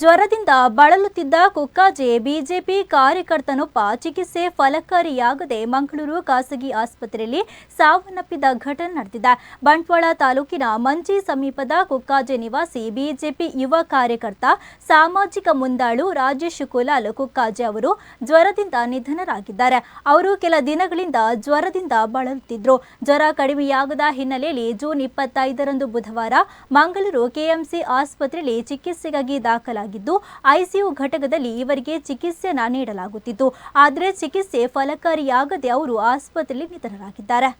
ಜ್ವರದಿಂದ ಬಳಲುತ್ತಿದ್ದ ಕುಕ್ಕಾಜೆ ಬಿಜೆಪಿ ಕಾರ್ಯಕರ್ತನೊಬ್ಬ ಚಿಕಿತ್ಸೆ ಫಲಕಾರಿಯಾಗದೆ ಮಂಗಳೂರು ಖಾಸಗಿ ಆಸ್ಪತ್ರೆಯಲ್ಲಿ ಸಾವನ್ನಪ್ಪಿದ ಘಟನೆ ನಡೆದಿದೆ. ಬಂಟ್ವಾಳ ತಾಲೂಕಿನ ಮಂಚಿ ಸಮೀಪದ ಕುಕ್ಕಾಜೆ ನಿವಾಸಿ ಬಿಜೆಪಿ ಯುವ ಕಾರ್ಯಕರ್ತ ಸಾಮಾಜಿಕ ಮುಂದಾಳು ರಾಜೇಶ್ ಕುಲಾಲ್ ಕುಕ್ಕಾಜೆ ಅವರು ಜ್ವರದಿಂದ ನಿಧನರಾಗಿದ್ದಾರೆ. ಅವರು ಕೆಲ ದಿನಗಳಿಂದ ಜ್ವರದಿಂದ ಬಳಲುತ್ತಿದ್ದರು ಜ್ವರ ಕಡಿಮೆಯಾಗದ ಹಿನ್ನೆಲೆಯಲ್ಲಿ ಜೂನ್ ಇಪ್ಪತ್ತೈದರಂದು ಬುಧವಾರ ಮಂಗಳೂರು ಕೆಎಂಸಿ ಆಸ್ಪತ್ರೆಯಲ್ಲಿ ಚಿಕಿತ್ಸೆಗಾಗಿ ದಾಖಲಾಗಿದ್ದು ಐಸಿಯು ಘಟಕದಲ್ಲಿ ಇವರಿಗೆ ಚಿಕಿತ್ಸೆಯನ್ನು ನೀಡಲಾಗುತ್ತಿತ್ತು. ಆದರೆ ಚಿಕಿತ್ಸೆ ಫಲಕಾರಿಯಾಗದೆ ಅವರು ಆಸ್ಪತ್ರೆಯಲ್ಲಿ ನಿಧನರಾಗಿದ್ದಾರೆ.